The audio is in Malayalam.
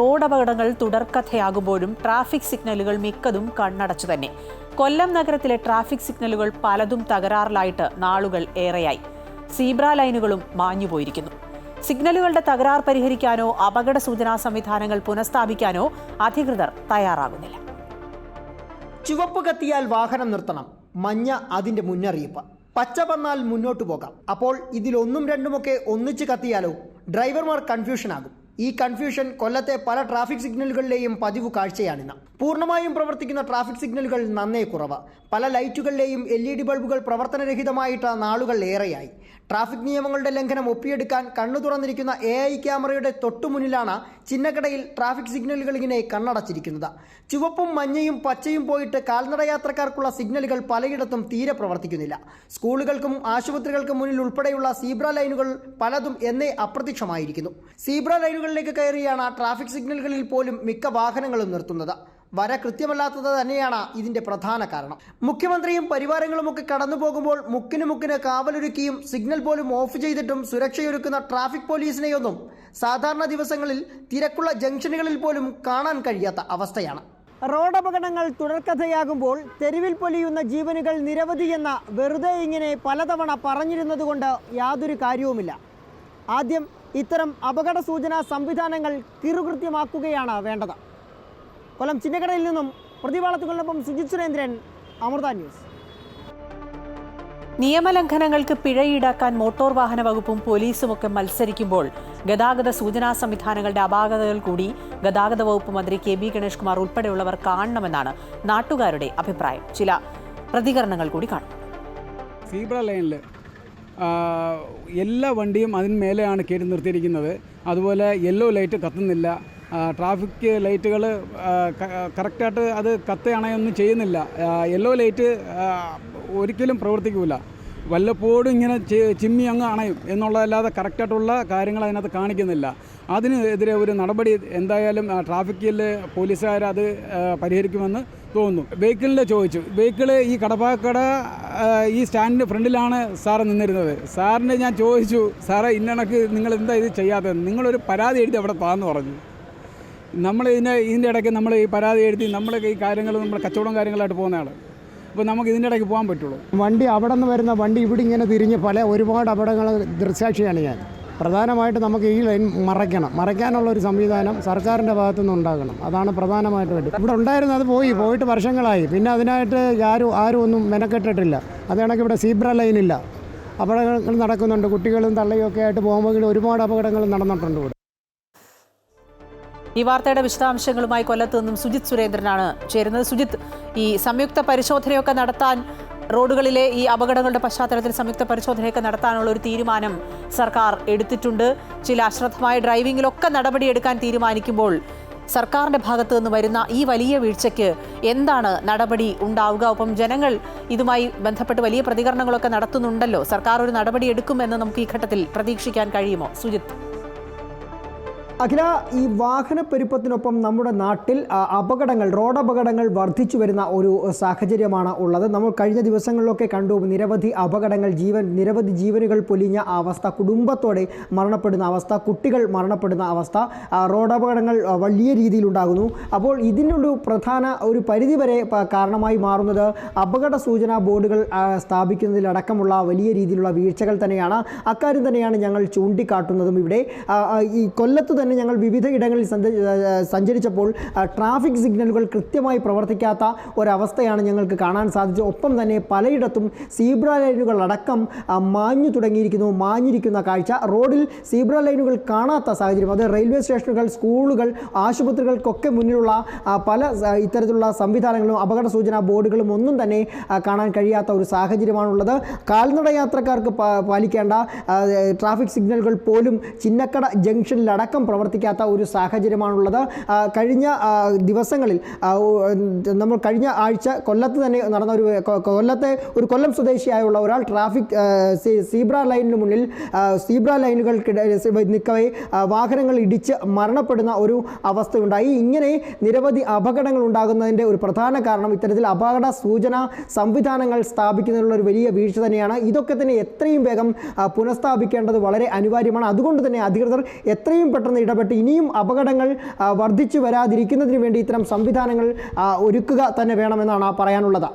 റോഡ് അപകടങ്ങൾ തുടർക്കഥയാകുമ്പോഴും ട്രാഫിക് സിഗ്നലുകൾ മിക്കതും കണ്ണടച്ചു തന്നെ. കൊല്ലം നഗരത്തിലെ ട്രാഫിക് സിഗ്നലുകൾ പലതും തകരാറിലായിട്ട് നാളുകൾ ഏറെയായി. സീബ്ര ലൈനുകളും മാഞ്ഞുപോയിരിക്കുന്നു. സിഗ്നലുകളുടെ തകരാർ പരിഹരിക്കാനോ അപകട സൂചനാ സംവിധാനങ്ങൾ പുനഃസ്ഥാപിക്കാനോ അധികൃതർ തയ്യാറാകുന്നില്ല. ചുവപ്പ് കത്തിയാൽ വാഹനം നിർത്തണം. മഞ്ഞ അതിന്റെ മുന്നറിയിപ്പ്. പച്ച വന്നാൽ മുന്നോട്ട് പോകാം. അപ്പോൾ ഇതിലൊന്നും രണ്ടുമൊക്കെ ഒന്നിച്ച് കത്തിയാലോ? ഡ്രൈവർമാർ കൺഫ്യൂഷൻ ആകും ഈ കൺഫ്യൂഷൻ കൊല്ലത്തെ പല ട്രാഫിക് സിഗ്നലുകളിലെയും പതിവ് കാഴ്ചയാണിന്ന്. പൂർണമായും പ്രവർത്തിക്കുന്ന ട്രാഫിക് സിഗ്നലുകൾ നന്നേ കുറവ്. പല ലൈറ്റുകളിലെയും എൽ ഇ ഡി ബൾബുകൾ പ്രവർത്തനരഹിതമായിട്ട് നാളുകൾ ഏറെയായി. ട്രാഫിക് നിയമങ്ങളുടെ ലംഘനം ഒപ്പിയെടുക്കാൻ കണ്ണു തുറന്നിരിക്കുന്ന എ ഐ ക്യാമറയുടെ തൊട്ടുമുന്നിലാണ് ചിന്നക്കടയിൽ ട്രാഫിക് സിഗ്നലുകൾ ഇങ്ങനെ കണ്ണടച്ചിരിക്കുന്നത്. ചുവപ്പും മഞ്ഞയും പച്ചയും പോയിട്ട് കാൽനട യാത്രക്കാർക്കുള്ള സിഗ്നലുകൾ പലയിടത്തും തീരെ പ്രവർത്തിക്കുന്നില്ല. സ്കൂളുകൾക്കും ആശുപത്രികൾക്കും മുന്നിൽ ഉൾപ്പെടെയുള്ള സീബ്ര ലൈനുകൾ പലതും എന്നേ അപ്രത്യക്ഷമായിരിക്കുന്നു. സീബ്ര ലൈനുകളിലേക്ക് കയറിയാണ് ട്രാഫിക് സിഗ്നലുകളിൽ പോലും മിക്ക വാഹനങ്ങളും നിർത്തുന്നത്. വര കൃത്യമല്ലാത്തത് തന്നെയാണ് ഇതിന്റെ പ്രധാന കാരണം. മുഖ്യമന്ത്രിയും പരിവാരങ്ങളുമൊക്കെ കടന്നു പോകുമ്പോൾ മുക്കിന് മുക്കിന് കാവലൊരുക്കിയും സിഗ്നൽ പോലും ഓഫ് ചെയ്തിട്ടും സുരക്ഷയൊരുക്കുന്ന ട്രാഫിക് പോലീസിനെയൊന്നും സാധാരണ ദിവസങ്ങളിൽ തിരക്കുള്ള ജംഗ്ഷനുകളിൽ പോലും കാണാൻ കഴിയാത്ത അവസ്ഥയാണ്. റോഡ് അപകടങ്ങൾ തുടർക്കഥയാകുമ്പോൾ തെരുവിൽ പൊലിയുന്ന ജീവനുകൾ നിരവധിയെന്ന വെറുതെ ഇങ്ങനെ പലതവണ പറഞ്ഞിരുന്നതുകൊണ്ട് യാതൊരു കാര്യവുമില്ല. ആദ്യം ഇത്തരം അപകട സൂചനാ സംവിധാനങ്ങൾ കിറുകൃത്യമാക്കുകയാണ് വേണ്ടത്. കൊല്ലം ചിന്നക്കടയിൽ നിന്നും പ്രതിവാളത്തുകൊണ്ടൊപ്പം സുജിത് സുരേന്ദ്രൻ അമൃത ന്യൂസ്. നിയമലംഘനങ്ങൾക്ക് പിഴ ഈടാക്കാൻ മോട്ടോർ വാഹന വകുപ്പും പോലീസുമൊക്കെ മത്സരിക്കുമ്പോൾ ഗതാഗത സൂചനാ സംവിധാനങ്ങളുടെ അപാകതകൾ കൂടി ഗതാഗത വകുപ്പ് മന്ത്രി കെ ബി ഗണേഷ് കുമാർ ഉൾപ്പെടെയുള്ളവർ കാണണമെന്നാണ് നാട്ടുകാരുടെ അഭിപ്രായം. ചില പ്രതികരണങ്ങൾ കൂടി കാണും. സീബ്ര ലൈനിൽ എല്ലാ വണ്ടിയും അതിന് മേലെയാണ് കയറ്റി നിർത്തിയിരിക്കുന്നത്. അതുപോലെ യെല്ലോ ലൈറ്റ് കത്തുന്നില്ല. ട്രാഫിക് ലൈറ്റുകൾ കറക്റ്റായിട്ട് അത് കത്തുകയാണെയൊന്നും ചെയ്യുന്നില്ല. യെല്ലോ ലൈറ്റ് ഒരിക്കലും പ്രവർത്തിക്കില്ല വല്ലപ്പോഴും ഇങ്ങനെ ചിമ്മി അങ്ങ് അണയും എന്നുള്ളതല്ലാതെ കറക്റ്റായിട്ടുള്ള കാര്യങ്ങൾ അതിനകത്ത് കാണിക്കുന്നില്ല. അതിനെതിരെ ഒരു നടപടി എന്തായാലും ട്രാഫിക്കിൽ പോലീസുകാർ അത് പരിഹരിക്കുമെന്ന് തോന്നുന്നു. വെഹിക്കിളിന്റെ ചോദിച്ചു. വെഹിക്കിൾ ഈ കടപ്പാക്കട ഈ സ്റ്റാൻഡിന്റെ ഫ്രണ്ടിലാണ് സാറ് നിന്നിരുന്നത്. സാറിന് ഞാൻ ചോദിച്ചു സാറേ ഇന്നണക്ക് നിങ്ങൾ എന്താ ഇത് ചെയ്യാത്തത് നിങ്ങളൊരു പരാതി എഴുതി അവിടെ താന്ന് പറഞ്ഞു. നമ്മൾ ഇതിന്റെ ഇതിന്റെ ഇടയ്ക്ക് നമ്മൾ ഈ പരാതി എഴുതി നമ്മൾ ഈ കാര്യങ്ങൾ നമ്മൾ കച്ചവടം കാര്യങ്ങളായിട്ട് പോകുന്നതാണ് അപ്പോൾ നമുക്ക് ഇതിന്റെ ഇടയ്ക്ക് പോകാൻ പറ്റുള്ളൂ. വണ്ടി അവിടെ നിന്ന് വരുന്ന വണ്ടി ഇവിടെ ഇങ്ങനെ തിരിഞ്ഞ് പല ഒരുപാട് അപകടങ്ങൾ ദൃക്സാക്ഷിയാണ് ഞാൻ. പ്രധാനമായിട്ട് നമുക്ക് ഈ ലൈൻ മറയ്ക്കണം. മറയ്ക്കാനുള്ള ഒരു സംവിധാനം സർക്കാരിന്റെ ഭാഗത്തു നിന്ന് ഉണ്ടാകണം. അതാണ് പ്രധാനമായിട്ട് വേണ്ടി ഇവിടെ ഉണ്ടായിരുന്നു അത് പോയി. പോയിട്ട് വർഷങ്ങളായി. പിന്നെ അതിനായിട്ട് ആരും ആരും ഒന്നും മെനക്കെട്ടിട്ടില്ല. അത് കണക്ക് ഇവിടെ സീബ്ര ലൈനില്ല അപകടങ്ങൾ നടക്കുന്നുണ്ട്. കുട്ടികളും തള്ളയും ഒക്കെ ആയിട്ട് പോകുമ്പോൾ ഒരുപാട് അപകടങ്ങൾ നടന്നിട്ടുണ്ട് ഇവിടെ. ഈ വാർത്തയുടെ വിശദാംശങ്ങളുമായി കൊല്ലത്ത് നിന്നും സുജിത് സുരേന്ദ്രനാണ് ചേരുന്നത്. സുജിത് ഈ സംയുക്ത പരിശോധനയൊക്കെ നടത്താൻ റോഡുകളിലെ ഈ അപകടങ്ങളുടെ പശ്ചാത്തലത്തിൽ സംയുക്ത പരിശോധനയൊക്കെ നടത്താനുള്ള ഒരു തീരുമാനം സർക്കാർ എടുത്തിട്ടുണ്ട്. ചില അശ്രദ്ധമായ ഡ്രൈവിങ്ങിലൊക്കെ നടപടിയെടുക്കാൻ തീരുമാനിക്കുമ്പോൾ സർക്കാരിന്റെ ഭാഗത്തു നിന്ന് വരുന്ന ഈ വലിയ വീഴ്ചയ്ക്ക് എന്താണ് നടപടി ഉണ്ടാവുക? ഒപ്പം ജനങ്ങൾ ഇതുമായി ബന്ധപ്പെട്ട് വലിയ പ്രതികരണങ്ങളൊക്കെ നടത്തുന്നുണ്ടല്ലോ. സർക്കാർ ഒരു നടപടി എടുക്കുമെന്ന് നമുക്ക് ഈ ഘട്ടത്തിൽ പ്രതീക്ഷിക്കാൻ കഴിയുമോ? സുജിത്. അഖില ഈ വാഹന പെരുപ്പത്തിനൊപ്പം നമ്മുടെ നാട്ടിൽ അപകടങ്ങൾ റോഡ് അപകടങ്ങൾ വർദ്ധിച്ചു വരുന്ന ഒരു സാഹചര്യമാണ് ഉള്ളത്. നമ്മൾ കഴിഞ്ഞ ദിവസങ്ങളിലൊക്കെ കണ്ടു നിരവധി അപകടങ്ങൾ ജീവൻ നിരവധി ജീവനുകൾ പൊലിഞ്ഞ അവസ്ഥ കുടുംബത്തോടെ മരണപ്പെടുന്ന അവസ്ഥ കുട്ടികൾ മരണപ്പെടുന്ന അവസ്ഥ റോഡ് അപകടങ്ങൾ വലിയ രീതിയിൽ ഉണ്ടാകുന്നു. അപ്പോൾ ഇതിനൊരു പ്രധാന ഒരു പരിധിവരെ വരെ കാരണമായി മാറുന്നത് അപകട സൂചനാ ബോർഡുകൾ സ്ഥാപിക്കുന്നതിലടക്കമുള്ള വലിയ രീതിയിലുള്ള വീഴ്ചകൾ തന്നെയാണ്. അക്കാര്യം തന്നെയാണ് ഞങ്ങൾ ചൂണ്ടിക്കാട്ടുന്നതും ഇവിടെ. ഈ കൊല്ലത്ത് തന്നെ ഞങ്ങൾ വിവിധ ഇടങ്ങളിൽ സഞ്ചരിച്ചപ്പോൾ ട്രാഫിക് സിഗ്നലുകൾ കൃത്യമായി പ്രവർത്തിക്കാത്ത ഒരവസ്ഥയാണ് ഞങ്ങൾക്ക് കാണാൻ സാധിച്ചത്. ഒപ്പം തന്നെ പലയിടത്തും സീബ്ര ലൈനുകൾ അടക്കം മാഞ്ഞു തുടങ്ങിയിരിക്കുന്നു മാഞ്ഞിരിക്കുന്ന കാഴ്ച. റോഡിൽ സീബ്ര ലൈനുകൾ കാണാത്ത സാഹചര്യം അത് റെയിൽവേ സ്റ്റേഷനുകൾ സ്കൂളുകൾ ആശുപത്രികൾക്കൊക്കെ മുന്നിലുള്ള പല ഇത്തരത്തിലുള്ള സംവിധാനങ്ങളും അപകട സൂചനാ ബോർഡുകളും ഒന്നും തന്നെ കാണാൻ കഴിയാത്ത ഒരു സാഹചര്യമാണുള്ളത്. കാൽനട യാത്രക്കാർക്ക് പാലിക്കേണ്ട ട്രാഫിക് സിഗ്നലുകൾ പോലും ചിന്നക്കട ജംഗ്ഷനിലടക്കം പ്രവർത്തിക്കാത്ത ഒരു സാഹചര്യമാണുള്ളത്. കഴിഞ്ഞ ദിവസങ്ങളിൽ നമ്മൾ കഴിഞ്ഞ ആഴ്ച കൊല്ലത്ത് തന്നെ നടന്ന ഒരു കൊല്ലത്തെ ഒരു കൊല്ലം സ്വദേശിയായുള്ള ഒരാൾ ട്രാഫിക് സീബ്ര ലൈനിന് മുന്നിൽ സീബ്ര ലൈനുകൾക്കിടെ നിൽക്കവേ വാഹനങ്ങൾ ഇടിച്ച് മരണപ്പെടുന്ന ഒരു അവസ്ഥയുണ്ടായി. ഇങ്ങനെ നിരവധി അപകടങ്ങൾ ഉണ്ടാകുന്നതിന്റെ ഒരു പ്രധാന കാരണം ഇത്തരത്തിൽ അപകട സൂചന സംവിധാനങ്ങൾ സ്ഥാപിക്കുന്നതിനുള്ള ഒരു വലിയ വീഴ്ച തന്നെയാണ്. ഇതൊക്കെ തന്നെ എത്രയും വേഗം പുനഃസ്ഥാപിക്കേണ്ടത് വളരെ അനിവാര്യമാണ്. അതുകൊണ്ട് തന്നെ അധികൃതർ എത്രയും പെട്ടെന്ന് ഇടപെട്ട് ഇനിയും അപകടങ്ങൾ വർദ്ധിച്ചു വരാതിരിക്കുന്നതിന് വേണ്ടി ഇത്തരം സംവിധാനങ്ങൾ ഒരുക്കുക തന്നെ വേണമെന്നാണ് പറയാനുള്ളത്.